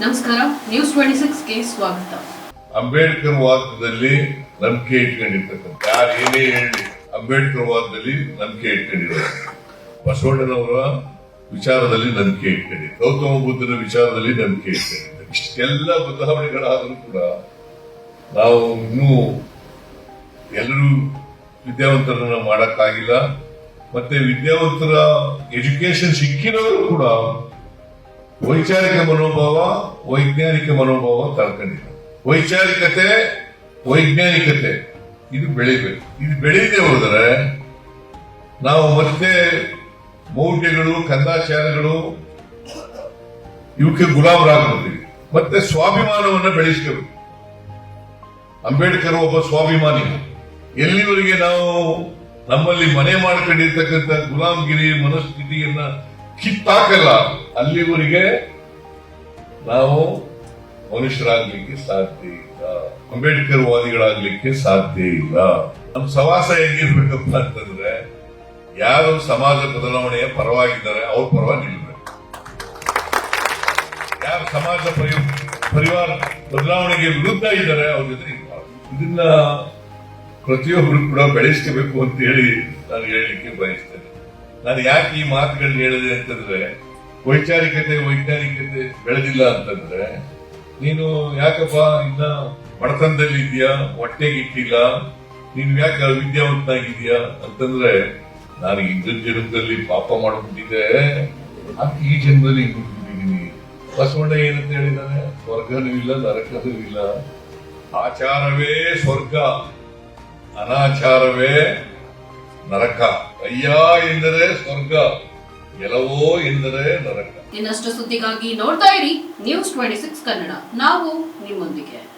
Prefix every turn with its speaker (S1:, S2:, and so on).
S1: ನಮಸ್ಕಾರ news twenty ಸಿಕ್ಸ್ಗೆ ಸ್ವಾಗತ.
S2: ಅಂಬೇಡ್ಕರ್ ವಾದದಲ್ಲಿ ನಂಬಿಕೆ ಇಟ್ಕೊಂಡಿರ್ತಕ್ಕಂಥ ಯಾರು ಏನೇ ಹೇಳಿ ಅಂಬೇಡ್ಕರ್ ವಾದದಲ್ಲಿ ನಂಬಿಕೆ ಇಟ್ಕೊಂಡಿರೋ ಬಸವಣ್ಣನವರ ವಿಚಾರದಲ್ಲಿ ನಂಬಿಕೆ ಇಟ್ಕೊಂಡಿದ್ದೆ ಗೌತಮ ಬುದ್ಧನ ವಿಚಾರದಲ್ಲಿ ನಂಬಿಕೆ ಇಟ್ಕೊಂಡಿದ್ದೆ ಇಷ್ಟೆಲ್ಲ ಬದಲಾವಣೆಗಳಾದರೂ ಕೂಡ ನಾವು ಇನ್ನೂ ಎಲ್ಲರೂ ವಿದ್ಯಾವಂತರನ್ನ ಮಾಡಕ್ಕಾಗಿಲ್ಲ. ಮತ್ತೆ ವಿದ್ಯಾವಂತರ ಎಜುಕೇಶನ್ ಸಿಕ್ಕಿರೋರು ಕೂಡ ವೈಚಾರಿಕ ಮನೋಭಾವ, ವೈಜ್ಞಾನಿಕ ಮನೋಭಾವ ತಳ್ಕೊಂಡಿದೆ ವೈಚಾರಿಕತೆ, ವೈಜ್ಞಾನಿಕತೆ, ಇದು ಬೆಳಿಬೇಕು. ಇದು ಬೆಳೀದೆ ಹೋದರೆ ನಾವು ಮತ್ತೆ ಮೌಢ್ಯಗಳು, ಕಂದಾಚಾರಗಳು ಇವಕ್ಕೆ ಗುಲಾಮರಾಗ್ಬಿಡ್ತೀವಿ. ಮತ್ತೆ ಸ್ವಾಭಿಮಾನವನ್ನು ಬೆಳೆಸಬೇಕು. ಅಂಬೇಡ್ಕರ್ ಒಬ್ಬ ಸ್ವಾಭಿಮಾನಿ. ಎಲ್ಲಿವರೆಗೆ ನಾವು ನಮ್ಮಲ್ಲಿ ಮನೆ ಮಾಡ್ಕೊಂಡಿರ್ತಕ್ಕಂಥ ಗುಲಾಮ್ಗಿರಿ ಮನಸ್ಥಿತಿಯನ್ನ ಕಿತ್ತಾಕಲ್ಲ ಅಲ್ಲಿವರಿಗೆ ನಾವು ಮನುಷ್ಯರಾಗ್ಲಿಕ್ಕೆ ಸಾಧ್ಯ ಇಲ್ಲ. ಅಂಬೇಡ್ಕರ್ ವಾದಿಗಳಾಗ್ಲಿಕ್ಕೆ ಸಾಧ್ಯ ಇಲ್ಲ. ನಮ್ಮ ಸವಾಸ ಹೇಗಿರ್ಬೇಕಪ್ಪ ಅಂತಂದ್ರೆ, ಯಾರು ಸಮಾಜ ಬದಲಾವಣೆಯ ಪರವಾಗಿದ್ದಾರೆ, ಅವ್ರ ಪರವಾಗಿ ನಿಲ್ಬೇಕು ಯಾರು ಸಮಾಜ ಪರಿ- ಪರಿವಾರ ಬದಲಾವಣೆಗೆ ವಿರುದ್ಧ ಇದ್ದಾರೆ, ಅವ್ರ ಜೊತೆ ಇದನ್ನ ಪ್ರತಿಯೊಬ್ಬರು ಕೂಡ ಬೆಳೆಸ್ಕೋಬೇಕು ಅಂತ ಹೇಳಿ ನಾನು ಹೇಳಲಿಕ್ಕೆ ಬಯಸ್ತೇನೆ. ನಾನು ಯಾಕೆ ಈ ಮಾತುಗಳನ್ನ ಹೇಳಿದೆ ಅಂತಂದ್ರೆ, ವೈಚಾರಿಕತೆ, ವೈಜ್ಞಾನಿಕತೆ ಬೆಳೆದಿಲ್ಲ ಅಂತಂದ್ರೆ, ನೀನು ಯಾಕಪ್ಪ ಇನ್ನ ಬಡತನದಲ್ಲಿ ಇದೆಯಾ ಹೊಟ್ಟೆಗಿಟ್ಟಿಲ್ಲ ನೀನು ಯಾಕೆ ವಿದ್ಯಾವಂತನಾಗಿದ್ಯಾ ಅಂತಂದ್ರೆ, ನಾನು ಹಿಂದಿನ ಜನ್ಮದಲ್ಲಿ ಪಾಪ ಮಾಡ್ಬಿಟ್ಟಿದ್ದೆ. ಅದಕ್ಕೆ ಈ ಜನ್ಮದಲ್ಲಿ ಹಿಂಗ್ ಹುಟ್ಬಿಟ್ಟಿದ್ದೀನಿ ಬಸವಣ್ಣ ಏನಂತ ಹೇಳಿದಾನೆ ಸ್ವರ್ಗನೂ ಇಲ್ಲ, ನರಕನೂ ಇಲ್ಲ. ಆಚಾರವೇ ಸ್ವರ್ಗ. ಅನಾಚಾರವೇ ನರಕ. ಅಯ್ಯ ಎಂದರೆ ಸ್ವರ್ಗ. ಎಲ್ಲವೋ ಎಂದರೆ ನರಕ.
S1: ಇನ್ನಷ್ಟು ಸುದ್ದಿಗಾಗಿ ನೋಡ್ತಾ ಇರಿ. News twenty six Kannada. ನಾವು ನಿಮ್ಮೊಂದಿಗೆ.